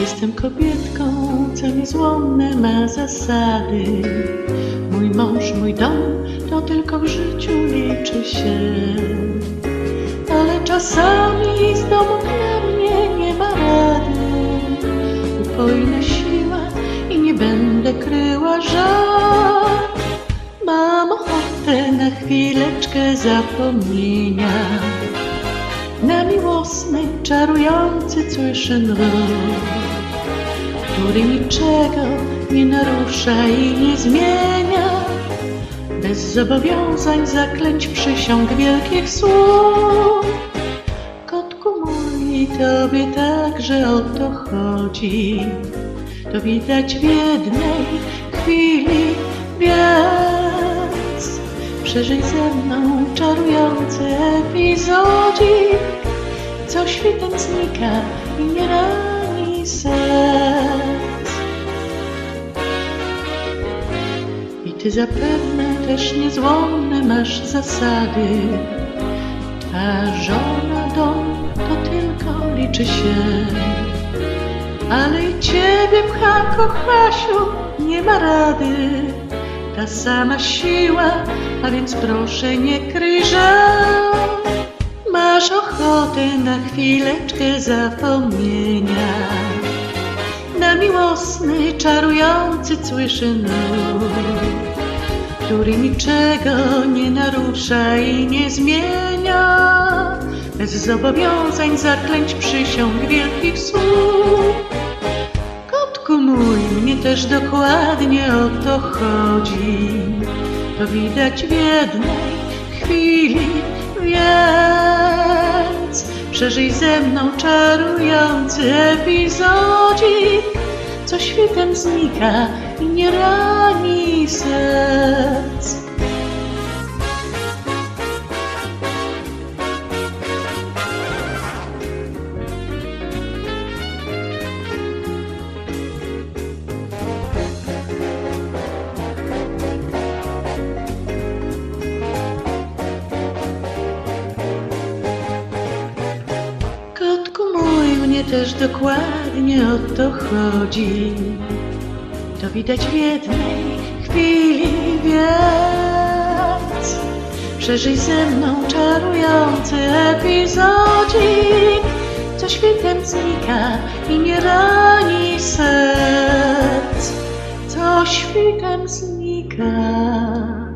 Jestem kobietką, co niezłomne ma zasady. Mój mąż, mój dom, to tylko w życiu liczy się. Ale czasami z domu dla mnie nie ma rady. Upojna siła i nie będę kryła, że mam ochotę na chwileczkę zapomnienia. Na miłosny, czarujący słyszy który niczego nie narusza i nie zmienia. Bez zobowiązań, zaklęć, przysiąg, wielkich słów. Kotku mój, tobie także o to chodzi. To widać w jednej chwili, więc przeżyj ze mną czarujący epizodzik, co świtem znika i nie rani. Ty zapewne też niezłomne masz zasady. Twa żona, dom, to tylko liczy się. Ale i ciebie pcha, kochasiu, nie ma rady. Ta sama siła, a więc proszę nie kryj, że masz ochotę na chwileczkę zapomnienia. Na miłosny, czarujący słyszy nut, który niczego nie narusza i nie zmienia. Bez zobowiązań, zaklęć, przysiąg, wielkich słów. Kotku mój, mnie też dokładnie o to chodzi. To widać w jednej chwili, więc przeżyj ze mną czarujący epizodzik, co świtem znika i nie rani serc. Też dokładnie o to chodzi. To widać w jednej chwili, więc przeżyj ze mną czarujący epizodzik, co świtem znika i nie rani serc, co świtem znika